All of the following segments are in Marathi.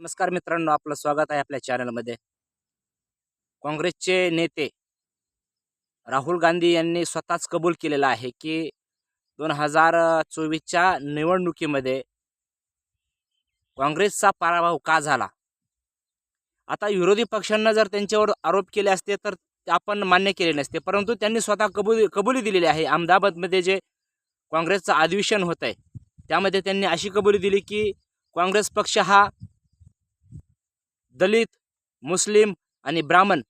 नमस्कार मित्रांनो आपलं स्वागत आहे आपल्या चॅनलमध्ये काँग्रेसचे नेते राहुल गांधी यांनी स्वतःच कबूल केलेलं आहे की दोन हजार चोवीसच्या निवडणुकीमध्ये काँग्रेसचा पराभव का झाला? आता विरोधी पक्षांना जर त्यांच्यावर आरोप केले असते तर ते आपण मान्य केले नसते. परंतु त्यांनी स्वतः कबुली कबुली दिलेली आहे. अहमदाबादमध्ये जे काँग्रेसचं अधिवेशन होत आहे त्यामध्ये त्यांनी अशी कबुली दिली की काँग्रेस पक्ष हा दलित मुस्लिम आणि ब्राह्मण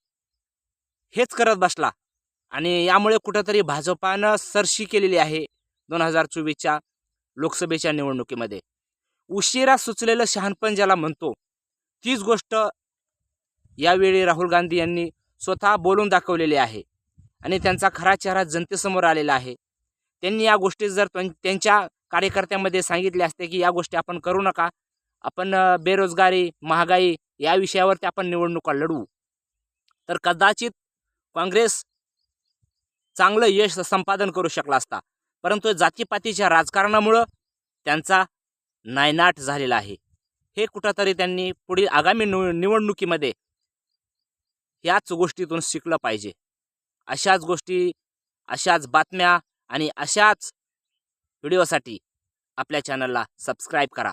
हेच करत बसला. आणि यामुळे कुठंतरी भाजपानं सरशी केलेली आहे दोन हजार चोवीसच्या लोकसभेच्या निवडणुकीमध्ये. उशिरा सुचलेलं शहाणपण ज्याला म्हणतो तीच गोष्ट यावेळी राहुल गांधी यांनी स्वतः बोलून दाखवलेली आहे. आणि त्यांचा खरा चेहरा जनतेसमोर आलेला आहे. त्यांनी या गोष्टी जर त्यां- त्यांच्या कार्यकर्त्यांमध्ये सांगितले असते की या गोष्टी आपण करू नका आपण बेरोजगारी महागाई या विषयावरती आपण निवडणुका लढवू. तर कदाचित काँग्रेस चांगलं यश संपादन करू शकला असता परंतु जातीपातीच्या राजकारणामुळं त्यांचा नायनाट झालेला आहे. हे कुठंतरी त्यांनी पुढील आगामी निव निवडणुकीमध्ये याच गोष्टीतून शिकलं पाहिजे. अशाच गोष्टी अशाच बातम्या आणि अशाच व्हिडिओसाठी आपल्या चॅनलला सबस्क्राईब करा.